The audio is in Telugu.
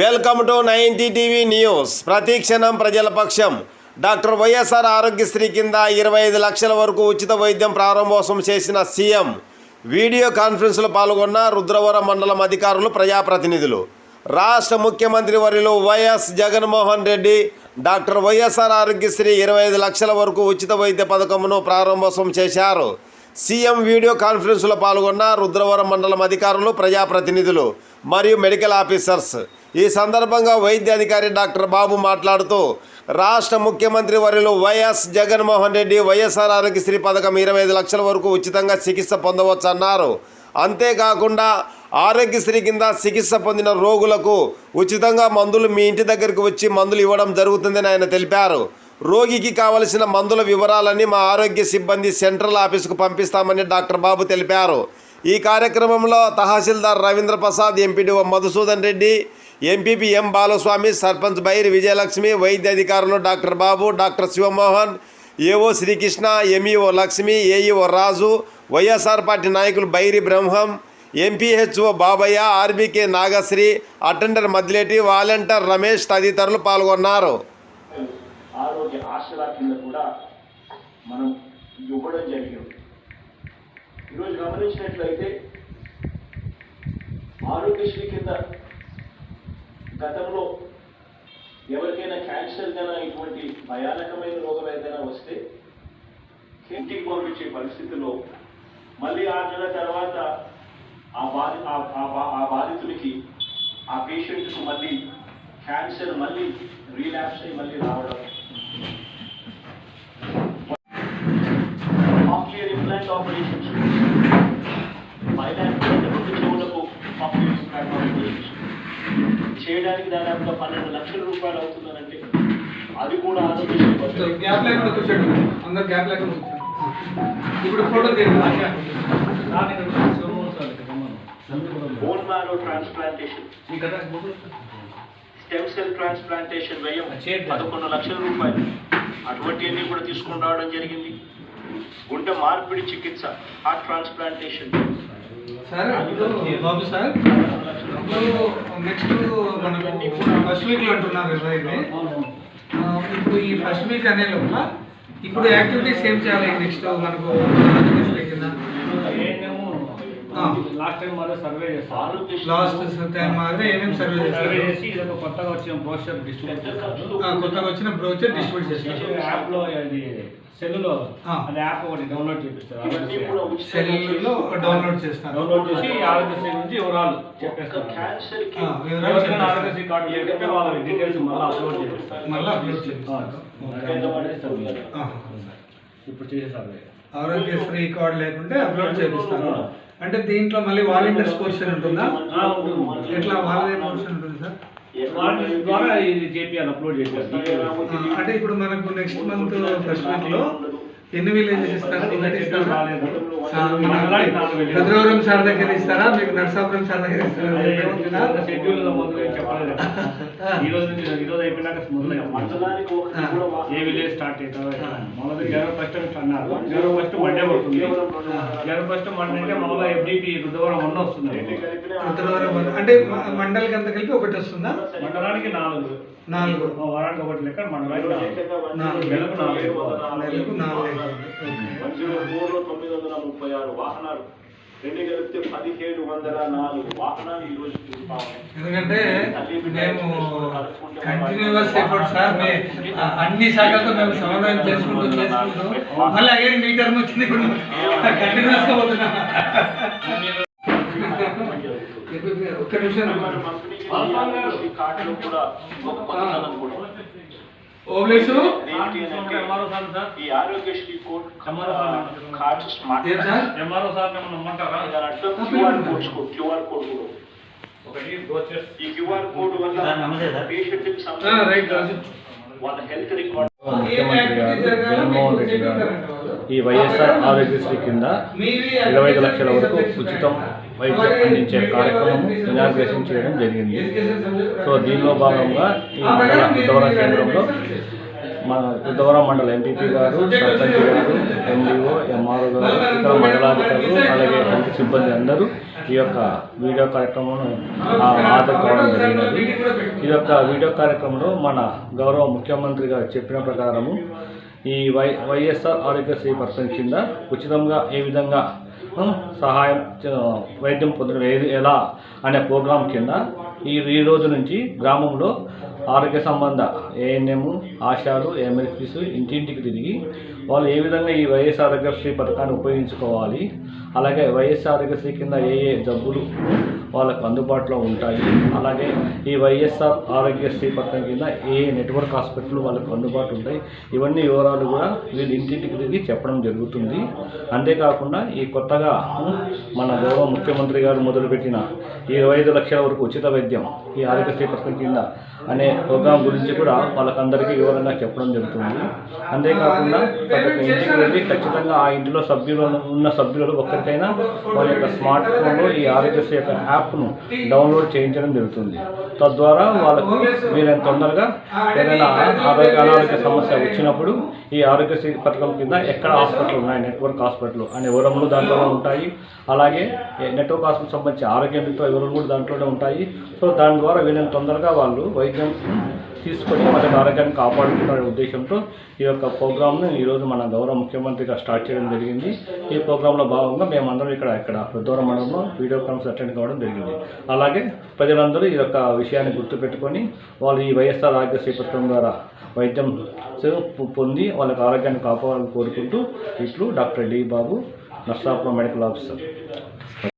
Welcome to ninety TV news. ప్రతిక్షణం ప్రజల పక్షం. డాక్టర్ వైఎస్ఆర్ ఆరోగ్యశ్రీ కింద ఇరవై ఐదు లక్షల వరకు ఉచిత వైద్యం ప్రారంభోత్సవం చేసిన సీఎం. వీడియో కాన్ఫరెన్స్లో పాల్గొన్న రుద్రవరం మండలం అధికారులు ప్రజాప్రతినిధులు. రాష్ట్ర ముఖ్యమంత్రి వర్యులు YS Jaganmohan Reddy doctor YSR Aarogyasri ఇరవై ఐదు లక్షల వరకు ఉచిత వైద్య పథకమును ప్రారంభోత్సవం చేశారు. సీఎం వీడియో కాన్ఫరెన్స్లో పాల్గొన్న రుద్రవరం మండలం అధికారులు ప్రజాప్రతినిధులు మరియు మెడికల్ ఆఫీసర్స్. ఈ సందర్భంగా వైద్య అధికారి డాక్టర్ బాబు మాట్లాడుతూ రాష్ట్ర ముఖ్యమంత్రి వర్యులు వైఎస్ జగన్మోహన్ రెడ్డి వైఎస్ఆర్ ఆరోగ్యశ్రీ పథకం ఇరవై ఐదు లక్షల వరకు ఉచితంగా చికిత్స పొందవచ్చన్నారు. అంతేకాకుండా ఆరోగ్యశ్రీ కింద చికిత్స పొందిన రోగులకు ఉచితంగా మందులు మీ ఇంటి దగ్గరికి వచ్చి మందులు ఇవ్వడం జరుగుతుందని ఆయన తెలిపారు. రోగికి కావలసిన మందుల వివరాలన్నీ మా ఆరోగ్య సిబ్బంది సెంట్రల్ ఆఫీసుకు పంపిస్తామని డాక్టర్ బాబు తెలిపారు. ఈ కార్యక్రమంలో తహసీల్దార్ Ravindra Prasad MPDO Madhusudan Reddy MPP M Balaswamy sarpanch Bairi Vijayalakshmi వైద్య అధికారులు doctor Babu doctor Shivamohan AO Srikrishna MEO Lakshmi AEO Raju YSR party నాయకులు Bairi Brahmam MPHO Babayya RBK Nagasri attender Madleti volunteer Ramesh తదితరులు పాల్గొన్నారు. ఆరోగ్య ఆశల కింద కూడా మనం ఇవ్వడం జరిగింది. ఈరోజు గమనించినట్లయితే ఆరోగ్యశ్రీ కింద గతంలో ఎవరికైనా క్యాన్సర్ కన్నా ఇటువంటి భయానకమైన రోగం ఏదైనా వస్తే ఇంటికి పంపించే పరిస్థితిలో మళ్ళీ ఆరు నెలల తర్వాత ఆ బాధి ఆ- ఆ బా- ఆ బాధితుడికి ఆ పేషెంట్కు మళ్ళీ క్యాన్సర్ మళ్ళీ రీలాప్స్ అయి మళ్ళీ రావడం చేయడానికి దాదాపుగా పన్నెండు లక్షల రూపాయలు అవుతుందనంటే అది కూడా ఆరోగ్యశ్రీ బడ్జెట్. గ్యాప్ లేకుండా కూర్చోండి అందరు గ్యాప్ లేకుండా కూర్చోండి ఇప్పుడు ఫోటో తీయండి. Bone marrow transplantation stem cell transplantation వ్యయం పదకొండు లక్షల రూపాయలు. అటువంటివన్నీ కూడా తీసుకొని రావడం జరిగింది. గుండె మార్పిడి చికిత్స heart transplantation sir Babu sir ఇప్పుడు నెక్స్ట్ మనం ఫస్ట్ వీక్లో అంటున్నారు కదా ఇది. ఇప్పుడు ఈ ఫస్ట్ వీక్ అనే లోపల ఇప్పుడు యాక్టివిటీస్ ఏం చేయాలి నెక్స్ట్ మనకు కింద. లాస్ట్ టైం మనం సర్వే చేస్తాం ఆరోగ్యశ్రీ లాస్ట్ టైం ఏమేమి సర్వే సర్వే చేస్తారు? చేసి ఇది ఒక కొత్తగా వచ్చిన బ్రోషర్ డిస్ట్రిబ్యూట్ చేస్తారు. కొత్తగా వచ్చిన బ్రోచర్ డిస్ట్రిబ్యూట్ చేస్తారు. యాప్లో అది సెల్లులో ఆ. అది యాప్ ఒకటి డౌన్లోడ్ చేపిస్తారు ఇవన్నీ కూడా ఉచితంగా సెల్లో డౌన్లోడ్ చేస్తారు. డౌన్లోడ్ చేసి ఆరోగ్యశ్రీ నుంచి వివరాలు చెప్పేస్తారు. ఆరోగ్యశ్రీ కార్డు లేకపోతే వాళ్ళ డీటెయిల్స్ మళ్ళీ అప్లోడ్ చేపిస్తారు. మళ్ళీ అప్లోడ్. ఆహా. ఇప్పుడు చేసే సర్వే ఆరోగ్యశ్రీ కార్డ్ లేకుంటే అప్లోడ్ చేపిస్తారు. అంటే దీంట్లో మళ్ళీ వాలంటీర్స్ పోర్షన్ ఉంటుందా. ఎట్లా? వాళ్ళదే పోర్షన్ ఉంటుంది సార్ ద్వారా ఇది చేపియాలి అప్లోడ్ చేయాలి ఆ, అంటే ఇప్పుడు మనకు నెక్స్ట్ మంత్ ఫస్ట్ వీక్లో ఎన్ని విలేజెస్ ఇస్తారా? ఒకటి ఇస్తారా? భద్రవరం సార్ దగ్గర ఇస్తారా? మీకు నరసాపురం సార్ దగ్గర ఇస్తారా? షెడ్యూల్ మొదలు చెప్పలేదు ఈ రోజు నుంచి ఈ రోజు అయిపోయినాక ఏ విలేజ్ స్టార్ట్ అవుతుందో మొదటి జనవరి ఫస్ట్ అన్నారు. జనవరి ఫస్ట్ మండే పడుతుంది జనవరి ఫస్ట్ మండే అంటే మామూలుగా ఎఫ్డిపి రుద్రవరం వన్ వస్తుంది. అంటే మండలికి అంత కలిపి ఒకటి వస్తుందా? మండలానికి నాలుగు. నాలుగు. వారానికి ఒకటి లెక్క మండలానికి ఏకంగా వన్ నాలుగు. నెలకు నాలుగు. నెలకు నాలుగు. తొమ్మిది వందల ముప్పై ఆరు వాహనాలు. రెండు కలిపితే పదిహేడు వందల నాలుగు వాహనాలు ఈ రోజు. ఎందుకంటే మేము కంటిన్యూస్ ఎఫర్ట్ సార్ అన్ని శాఖలతో మేము సమన్వయం చేసుకుంటూ చేసుకుంటూ మళ్ళీ అయ్యే మీ టర్మ్ వచ్చింది ఇప్పుడు. కంటిన్యూస్గా పోతున్నాం. ఒక్క నిమిషం. కూడా ఓబ్లేసు ఏంటి అని అంటే ఎంఆర్ఓ సార్ సార్ ఈ Aarogyasri code MRO sir cards smart ఏం సార్? ఎంఆర్ఓ సార్ ఏమన్నా ఇమ్మంటారా దాని అర్థం క్యూఆర్ కోడ్స్ క్యూఆర్ కోడ్ కూడా ఒకటి బ్రోచర్స్ ఈ క్యూఆర్ కోడ్ వల్ల పేషెంట్కి ఆ, రైట్ రాజు. వాళ్ళ హెల్త్ రికార్డ్ ముఖ్యమంత్రి గారు జగన్మోహన్ రెడ్డి గారు ఈ వైఎస్ఆర్ ఆరోగ్యశ్రీ కింద ఇరవై ఐదు లక్షల వరకు ఉచితం వైద్యం అందించే కార్యక్రమం ఇనాగ్రేషన్ చేయడం జరిగింది. సో దీనిలో భాగంగా ఈ మండల ఉద్దవరం కేంద్రంలో మన ఉద్దవరం మండల ఎంపీపీ గారు సర్పంచ్ గారు ఎండిఓ ఎంఆర్ఓ గారు ఇతర మండలాధికారులు అలాగే హెల్త్ సిబ్బంది అందరూ ఈ యొక్క వీడియో కార్యక్రమం ఆదుకోవడం జరిగినది. ఈ యొక్క వీడియో కార్యక్రమంలో మన గౌరవ ముఖ్యమంత్రి గారు చెప్పిన ప్రకారము ఈ వై వైఎస్ఆర్ ఆరోగ్యశ్రీ పథకం కింద ఉచితంగా ఏ విధంగా సహాయం వైద్యం పొందడం ఏది ఎలా అనే ప్రోగ్రాం కింద ఈ ఈ రోజు నుంచి గ్రామంలో ఆరోగ్య సంబంధ ఏఎన్ఎం ఆశాలు ఎమ్మెల్సీస్ ఇంటింటికి తిరిగి వాళ్ళు ఏ విధంగా ఈ వైఎస్ ఆరోగ్యశ్రీ పథకాన్ని ఉపయోగించుకోవాలి అలాగే వైఎస్ ఆరోగ్యశ్రీ కింద ఏ ఏ జబ్బులు వాళ్ళకు అందుబాటులో ఉంటాయి అలాగే ఈ వైఎస్ఆర్ ఆరోగ్యశ్రీ పథకం కింద ఏ నెట్వర్క్ హాస్పిటల్ వాళ్ళకు అందుబాటు ఉంటాయి ఇవన్నీ వివరాలు కూడా వీళ్ళు ఇంటింటికి తిరిగి చెప్పడం జరుగుతుంది. అంతేకాకుండా ఈ కొత్తగా మన గౌరవ ముఖ్యమంత్రి గారు మొదలుపెట్టిన ఇరవై ఐదు లక్షల వరకు ఉచిత వైద్యం ఈ ఆరోగ్యశ్రీ పథకం కింద అనే ప్రోగ్రాం గురించి కూడా వాళ్ళకందరికీ వివరంగా చెప్పడం జరుగుతుంది. అంతేకాకుండా ప్రతి ఒక్క ఇంటికి వెళ్ళి ఖచ్చితంగా ఆ ఇంటిలో సభ్యులు ఉన్న సభ్యులు ఒక్కరికైనా వాళ్ళ యొక్క స్మార్ట్ ఫోన్లో ఈ ఆరోగ్యశ్రీ యొక్క యాప్ను డౌన్లోడ్ చేయించడం జరుగుతుంది. తద్వారా వాళ్ళకు వీలైన తొందరగా ఏదైనా ఆరోగ్య అనారోగ్య సమస్య వచ్చినప్పుడు ఈ ఆరోగ్యశ్రీ పథకం కింద ఎక్కడ హాస్పిటల్ ఉన్నాయి నెట్వర్క్ హాస్పిటల్ అనే వివరములు దాంట్లోనే ఉంటాయి. అలాగే నెట్వర్క్ హాస్పిటల్ సంబంధించి ఆరోగ్య మిగతా వివరాలు కూడా దాంట్లోనే ఉంటాయి. సో దాని ద్వారా వీలైన తొందరగా వాళ్ళు వైద్యం తీసుకొని వాళ్ళ ఆరోగ్యాన్ని కాపాడుకుంటున్న ఉద్దేశంతో ఈ యొక్క ప్రోగ్రామ్ను ఈరోజు మన గౌరవ ముఖ్యమంత్రిగా స్టార్ట్ చేయడం జరిగింది. ఈ ప్రోగ్రాంలో భాగంగా మేమందరం ఇక్కడ ఇక్కడ రుద్రవరం మండలంలో వీడియో కాన్ఫరెన్స్ అటెండ్ కావడం జరిగింది. అలాగే ప్రజలందరూ ఈ యొక్క విషయాన్ని గుర్తుపెట్టుకొని వాళ్ళు ఈ వైఎస్ఆర్ ఆరోగ్యశ్రీ పథకం ద్వారా వైద్యం పొంది వాళ్ళకి ఆరోగ్యాన్ని కాపాడాలని కోరుకుంటూ ఇట్లు doctor D Babu Narsapuram medical officer.